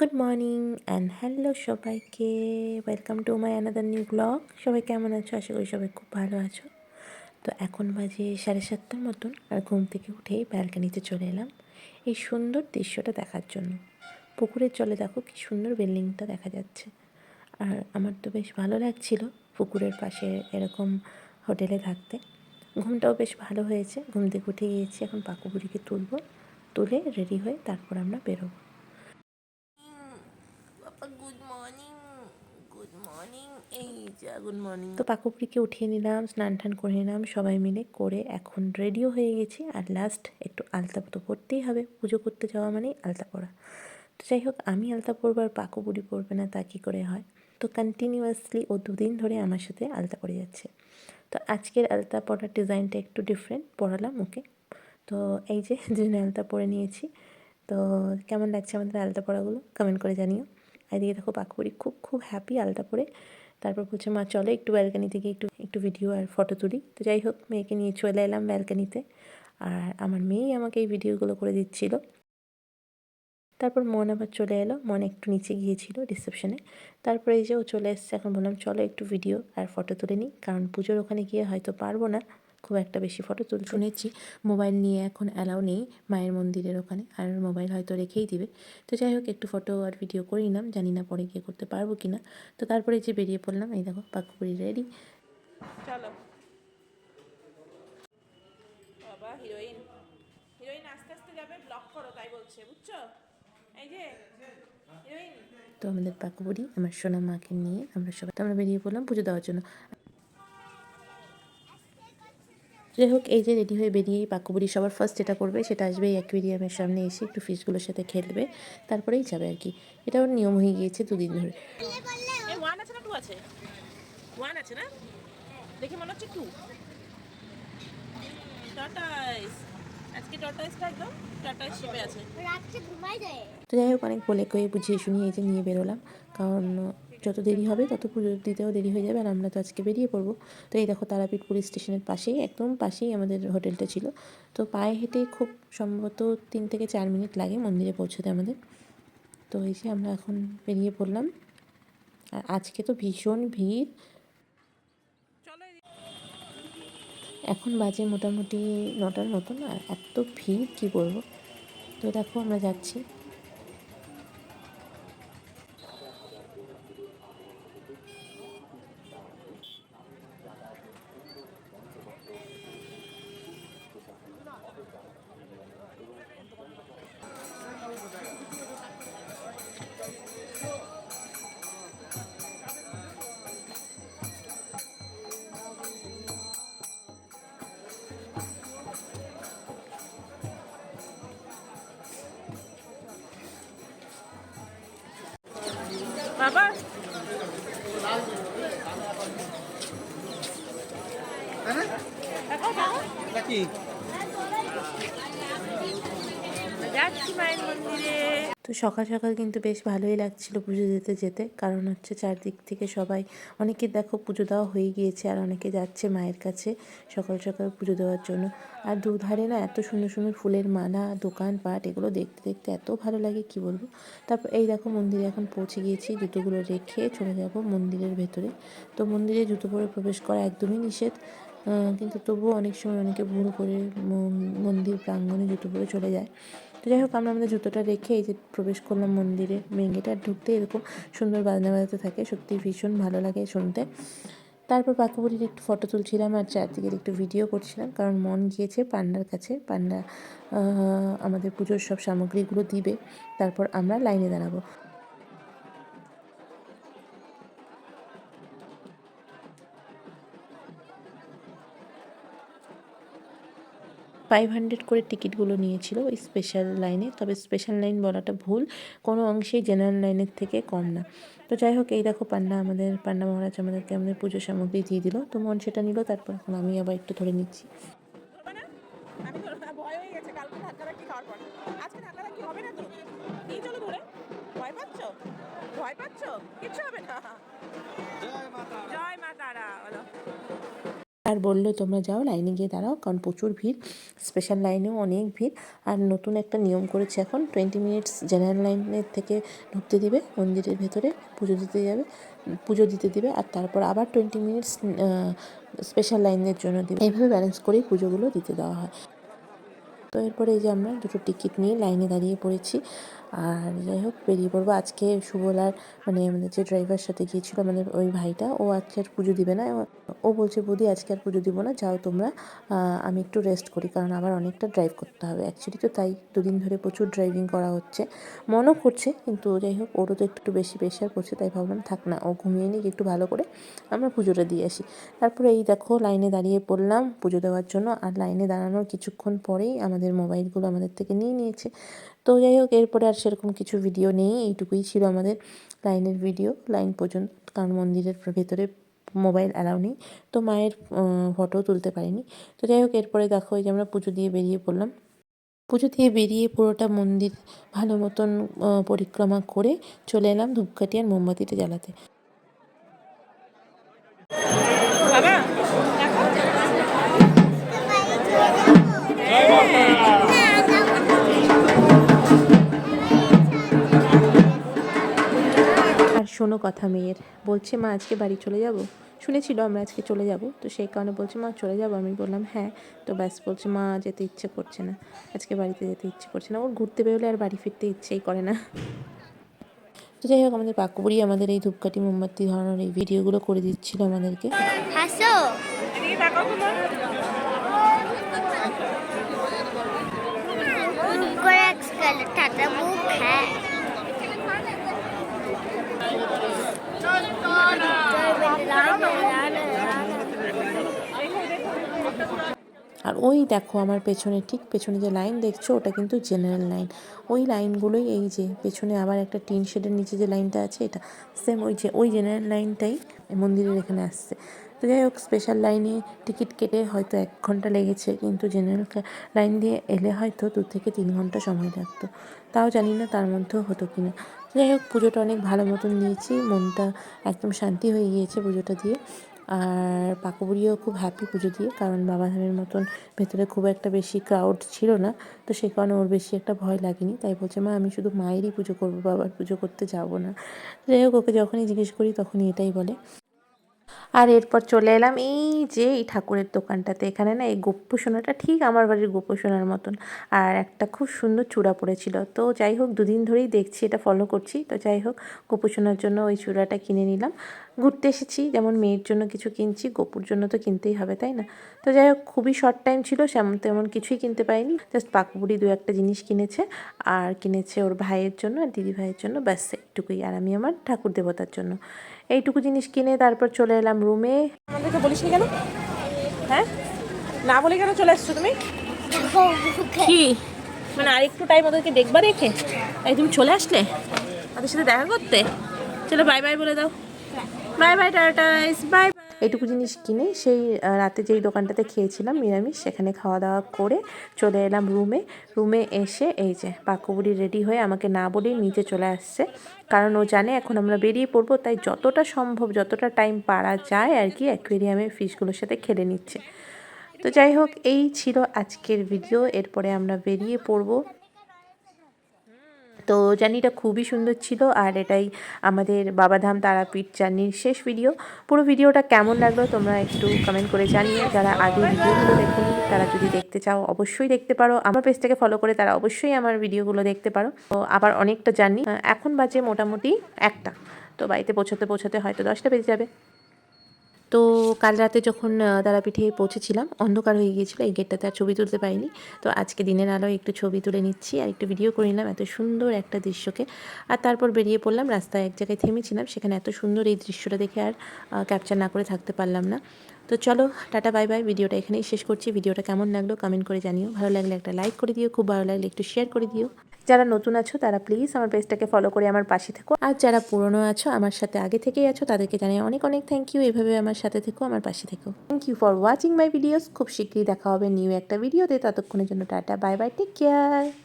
Good morning and hello সবাইকে। Welcome to my another new blog সবাই কেমন আছো? আশা করি সবাই খুব ভালো আছো। তো এখন বাজে সাড়ে সাতটার মতন আর ঘুম থেকে উঠেই ব্যালকানিতে চলে এলাম এই সুন্দর দৃশ্যটা দেখার জন্য। পুকুরের জলে দেখো কি সুন্দর বিল্ডিংটা দেখা যাচ্ছে। আর আমার তো বেশ ভালো লাগছিল পুকুরের পাশে এরকম হোটেলে থাকতে। ঘুমটাও বেশ ভালো হয়েছে। ঘুম থেকে উঠে গিয়েছি। এখন পাকুবুড়িকে তুলবো, তুলে রেডি হয়ে তারপর আমরা বেরোবো বাবা গুড মর্নিং গুড মর্নিং এই যা গুড মর্নিং তো পাকুপুরিকে উঠিয়ে নিলাম, স্নান টান করে নিলাম, সবাই মিলে করে এখন রেডিও হয়ে গেছি। আর লাস্ট একটু আলতা তো পরতেই হবে। পুজো করতে যাওয়া মানেই আলতা পরা। তো যাই হোক, আমি আলতা পরবো আর পাকুপুরি পরবে না, তা কী করে হয়? তো কন্টিনিউয়াসলি ও দুদিন ধরে আমার সাথে আলতা পরে যাচ্ছে। তো আজকের আলতা পরার ডিজাইনটা একটু ডিফারেন্ট পরালাম ওকে তো এই যে, দুজনে আলতা পরে নিয়েছি। তো কেমন লাগছে আমাদের আলতা পরাগুলো? কমেন্ট করে জানিও। এদিকে দেখো পাকুপুরি খুব খুব হ্যাপি আলতা পরে। তারপর বলছে, মা, চলো একটু ব্যালকানিতে গিয়ে একটু একটু ভিডিও আর ফটো তুলি। তো যাই হোক, মেয়েকে নিয়ে চলে এলাম ব্যালকানিতে আর আমার মেয়েই আমাকে এই ভিডিওগুলো করে দিচ্ছিল। তারপর মন আবার চলে এলো। মন একটু নিচে গিয়েছিল রিসেপশনে তারপরে এই যে ও চলে এসছে। এখন বললাম, চলো একটু ভিডিও আর ফটো তুলে নিই। কারণ পুজোর ওখানে গিয়ে হয়তো পারব না। খুব একটা বেশি ফটো তুল শুনেছি। মোবাইল নিয়ে এখন অ্যালাউ নেই মায়ের মন্দিরের ওখানে। আর মোবাইল হয়তো রেখেই দিবে। তো যাই হোক একটু ফটো আর ভিডিও করে নিলাম। জানি না পরে গিয়ে করতে পারব কি না তো তারপরে যে বেরিয়ে পড়লাম এই দেখো পাকুপুরি রেডি চলো। বাবা হিরোইন হিরোইন আস্তে আস্তে যাবে ব্লক করো তাই বলছে বুঝছ? এই যে হিরোইন তো আমাদের পাকুপুরি আমার সোনা মাকে নিয়ে আমরা সবাই তো আমরা বেরিয়ে পড়লাম পুজো দেওয়ার জন্য। যাই হোক এই যে রেডি হয়ে বেরিয়েই পাকুবুড়ি সবার ফার্স্ট যেটা করবে সেটা আসবে এই অ্যাকুয়ারিয়ামের সামনে এসে একটু ফিশগুলোর সাথে খেলবে তারপরেই যাবে আর কি। এটা ওর নিয়ম হয়ে গিয়েছে দুদিন ধরে। ওয়ান আছে না টু আছে? ওয়ান আছে না? দেখে মনে হচ্ছে টু টটাইস আজকে টটাইসটা একদম টটাইস শিপে আছে। রাত্রে ঘুমাই যায়। তো যাই হোক অনেক বলে কয়ে বুঝিয়ে শুনিয়ে এই যে নিয়ে বেরোলাম কারণ যত দেরি হবে, তত পুজো দিতেও দেরি হয়ে যাবে, আর আমরা তো আজকে বেরিয়ে পড়ব। তো এই দেখো তারাপীঠ পুলিশ স্টেশনের পাশেই, একদম পাশেই আমাদের হোটেলটা ছিল। তো পায়ে হেঁটে খুব সম্ভবত তিন থেকে চার মিনিট লাগে মন্দিরে পৌঁছতে আমাদের। তো এই যে আমরা এখন বেরিয়ে পড়লাম। আর আজকে তো ভীষণ ভিড়। এখন বাজে মোটামুটি নটার মতন, আর এত ভিড়, কী বলব? তো দেখো আমরা যাচ্ছি। তো সকাল সকাল কিন্তু বেশ ভালোই লাগছিল পুজো দিতে যেতে, কারণ হচ্ছে চারদিক থেকে সবাই, অনেকে দেখো পুজো দেওয়া হয়ে গিয়েছে আর অনেকে যাচ্ছে মায়ের কাছে সকাল সকাল পুজো দেওয়ার জন্য। আর দুধারে না এত সুন্দর সুন্দর ফুলের মালা, দোকানপাট, এগুলো দেখতে দেখতে এত ভালো লাগে, কি বলব? তারপর এই দেখো মন্দিরে এখন পৌঁছে গিয়েছি, জুতোগুলো রেখে চলে যাব মন্দিরের ভেতরে। তো মন্দিরে জুতো পরে প্রবেশ করা একদমই নিষেধ। কিন্তু তবুও অনেক সময় অনেকে ভুল করে মন- মন্দির প্রাঙ্গণে জুতো পরে চলে যায়। তো যাই হোক, আমরা আমাদের জুতোটা রেখে এই যে প্রবেশ করলাম মন্দিরে মেন ঢুকতে এরকম সুন্দর বাজনা বাজাতে থাকে। সত্যি ভীষণ ভালো লাগে শুনতে। তারপর পাকুবুড়ির একটু ফটো তুলছিলাম আর চারদিকের একটু ভিডিও করছিলাম, কারণ মন গিয়েছে পান্ডার কাছে। পান্ডা আমাদের পুজোর সব সামগ্রীগুলো দিবে, তারপর আমরা লাইনে দাঁড়াবো। ফাইভ হান্ড্রেড করে টিকিটগুলো নিয়েছিল ওই স্পেশাল লাইনে তবে স্পেশাল লাইন বলাটা ভুল কোনো অংশেই জেনারেল লাইনের থেকে কম না। তো যাই হোক এই দেখো পান্ডা আমাদের পান্ডা মহারাজ আমাদেরকে আমাদের পুজো সামগ্রী দিয়ে দিল। তো মন সেটা নিল তারপর এখন আমি আবার একটু ধরে নিচ্ছি। ভয় পাচ্ছ? হবে না? জয় মাতা জয় মা তারা বলো। আর বলল, তোমরা যাও লাইনে গিয়ে দাঁড়াও, কারণ প্রচুর ভিড় স্পেশাল লাইনেও অনেক ভিড়। আর নতুন একটা নিয়ম করেছে এখন টোয়েন্টি মিনিটস জেনারেল লাইনের থেকে ঢুকতে দিবে, মন্দিরের ভেতরে পুজো দিতে যাবে, পুজো দিতে দিবে, আর তারপর আবার টোয়েন্টি মিনিটস স্পেশাল লাইনের জন্য দেবে। এইভাবে ব্যালেন্স করেই পুজোগুলো দিতে দেওয়া হয়। তো এরপরে এই যে আমরা দুটো টিকিট নিয়ে লাইনে দাঁড়িয়ে পড়েছি। আর যাই হোক, বেরিয়ে পড়ব। আজকে সুবলার মানে আমাদের যে ড্রাইভার সাথে গিয়েছিল আমাদের ওই ভাইটা, ও আজকে আর পুজো দিবে না। ও বলছে, বৌদি, আজকে আর পুজো দিব না, যাও তোমরা আমি একটু রেস্ট করি, কারণ আবার অনেকটা ড্রাইভ করতে হবে। অ্যাকচুয়ালি তো তাই, দুদিন ধরে প্রচুর ড্রাইভিং করা হচ্ছে। মনও করছে, কিন্তু যাই হোক, ওরও তো একটু বেশি প্রেশার করছে তাই ভাবলাম, থাক না, ও ঘুমিয়ে নিক, একটু ভালো করে আমরা পুজোটা দিয়ে আসি। তারপরে এই দেখো লাইনে দাঁড়িয়ে পড়লাম পুজো দেওয়ার জন্য। আর লাইনে দাঁড়ানোর কিছুক্ষণ পরেই আমাদের মোবাইলগুলো আমাদের থেকে নিয়ে নিয়েছে। তো যাই হোক, এরপরে আর সেরকম কিছু ভিডিও নেই, এইটুকুই ছিল আমাদের লাইনের ভিডিও লাইন পর্যন্ত, কারণ মন্দিরের ভেতরে মোবাইল অ্যালাউ নেই, তো মায়ের ফটো তুলতে পারিনি। তো যাই হোক, এরপরে দেখো যে আমরা পুজো দিয়ে বেরিয়ে পড়লাম। পুজো দিয়ে বেরিয়ে পুরোটা মন্দির ভালো মতন পরিক্রমা করে চলে এলাম ধূপকাঠি আর মোমবাতিটা জ্বালাতে। আর শোনো কথা মেয়ের। বলছে মা আজকে বাড়ি চলে যাব? শুনেছিল আমরা আজকে চলে যাব। তো সেই কারণে বলছে মা চলে যাব? আমি বললাম হ্যাঁ। তো ব্যাস বলছে মা যেতে ইচ্ছে করছে না। আজকে বাড়িতে যেতে ইচ্ছে করছে না। ওর ঘুরতে বেরোলে আর বাড়ি ফিরতে ইচ্ছেই করে না। তো যাই হোক আমাদের পাকুবুড়ি আমাদের এই ধূপকাঠি মোমবাতি ধরানোর এই ভিডিওগুলো করে দিচ্ছিল আমাদেরকে। হাসো। করে টাটা মুখ হ্যাঁ। আর ওই দেখো আমার পেছনে, ঠিক পেছনে যে লাইন দেখছ, ওটা কিন্তু জেনারেল লাইন ওই লাইনগুলোই এই যে পেছনে আবার একটা টিন শেডের নিচে যে লাইনটা আছে, এটা সেম ওই যে, ওই জেনারেল লাইনটাই মন্দিরের এখানে আসছে। তো যাই হোক স্পেশাল লাইনে টিকিট কেটে হয়তো এক ঘণ্টা লেগেছে, কিন্তু জেনারেল লাইন দিয়ে এলে হয়তো দু থেকে তিন ঘণ্টা সময় লাগতো। তাও জানি না তার মধ্যেও হতো কি না যাই হোক, পুজোটা অনেক ভালো মতন দিয়েছি, মনটা একদম শান্তি হয়ে গিয়েছে পুজোটা দিয়ে। আর পাকুবুড়িও খুব হ্যাপি পুজো দিয়ে, কারণ বাবা বাবাধামের মতন ভেতরে খুব একটা বেশি ক্রাউড ছিল না, তো সে কারণে ওর বেশি একটা ভয় লাগেনি। তাই বলছে, মা, আমি শুধু মায়েরই পুজো করব, বাবার পুজো করতে যাব না। যাই হোক, ওকে যখনই জিজ্ঞেস করি তখনই এটাই বলে। আর এরপর চলে এলাম এই যে এই ঠাকুরের দোকানটাতে। এখানে না এই গোপ্পু সোনাটা ঠিক আমার বাড়ির গোপ্পু সোনার মতন। আর একটা খুব সুন্দর চূড়া পড়েছিল। তো যাই হোক, দুদিন ধরেই দেখছি, এটা ফলো করছি। তো যাই হোক গোপু সোনার জন্য ওই চূড়াটা কিনে নিলাম। ঘুরতে এসেছি, যেমন মেয়ের জন্য কিছু কিনছি, গোপুর জন্য তো কিনতেই হবে, তাই না? তো যাই হোক, খুবই শর্ট টাইম ছিল, সেমন তেমন কিছুই কিনতে পারিনি। জাস্ট পাকুবুড়ি দু একটা জিনিস কিনেছে। আর কিনেছে ওর ভাইয়ের জন্য, আর দিদি ভাইয়ের জন্য, ব্যাস, এইটুকুই। আর আমি আমার ঠাকুর দেবতার জন্য। এইটুকু জিনিস কিনে তারপর চলে এলাম রুমে আমাদেরকে বলিস কেন? হ্যাঁ? না বলে কেন চলে আসছো তুমি? কি? মানে আরেকটু টাইম ওদেরকে দেখবা রেখে তাই তুমি চলে আসলে? ওদের সাথে দেখা করতে? চলো বাই বাই বলে দাও। বাই বাই টাটা বাই এইটুকু জিনিস কিনে সেই রাতে যেই দোকানটাতে খেয়েছিলাম নিরামিষ, সেখানে খাওয়া দাওয়া করে চলে এলাম রুমে। রুমে এসে এই যে পাকুবুড়ি রেডি হয়ে আমাকে না বলেই নিচে চলে আসছে। কারণ ও জানে এখন আমরা বেরিয়ে পড়ব, তাই যতটা সম্ভব, যতটা টাইম পারা যায় আর কি অ্যাকুয়ারিয়ামের ফিশগুলোর সাথে খেলে নিচ্ছে। তো যাই হোক, এই ছিল আজকের ভিডিও এরপরে আমরা বেরিয়ে পড়ব। তো জার্নিটা খুবই সুন্দর ছিল আর এটাই আমাদের বাবাধাম তারাপীঠ জার্নির শেষ ভিডিও পুরো ভিডিওটা কেমন লাগল তোমরা একটু কমেন্ট করে জানিয়ে যারা আগে ভিডিওগুলো দেখুন, তারা যদি দেখতে চাও, অবশ্যই দেখতে পারো। আমার পেজটাকে ফলো করে তারা অবশ্যই আমার ভিডিওগুলো দেখতে পারো। তো আবার অনেকটা জার্নি। এখন বাজে মোটামুটি একটা। তো বাড়িতে পৌঁছাতে পৌঁছাতে হয়তো দশটা বেজে যাবে। তো কাল রাতে যখন তারাপীঠে পৌঁছেছিলাম, অন্ধকার হয়ে গিয়েছিল, এই গেটটাতে আর ছবি তুলতে পারিনি। তো আজকে দিনের আলোয় একটু ছবি তুলে নিচ্ছি আর একটু ভিডিও করে নিলাম এত সুন্দর একটা দৃশ্যকে। আর তারপর বেরিয়ে পড়লাম, রাস্তায় এক জায়গায় থেমেছিলাম, সেখানে এত সুন্দর এই দৃশ্যটা দেখে আর ক্যাপচার না করে থাকতে পারলাম না। তো চলো, টাটা বাই বাই ভিডিওটা এখানেই শেষ করছি। ভিডিওটা কেমন লাগল কমেন্ট করে জানিও। ভালো লাগলে একটা লাইক করে দিও, খুব ভালো লাগলে একটু শেয়ার করে দিও। যারা নতুন আছো, তারা প্লিজ আমার পেজটাকে ফলো করে আমার পাশে থেকো। আর যারা পুরনো আছো, আমার সাথে আগে থেকেই আছো, তাদেরকে জানাই অনেক অনেক থ্যাংক ইউ এভাবে আমার সাথে থেকো, আমার পাশে থেকো। Thank you for watching my videos খুব শীঘ্রই দেখা হবে নিউ একটা ভিডিওতে ততক্ষণের জন্য tata bye bye take care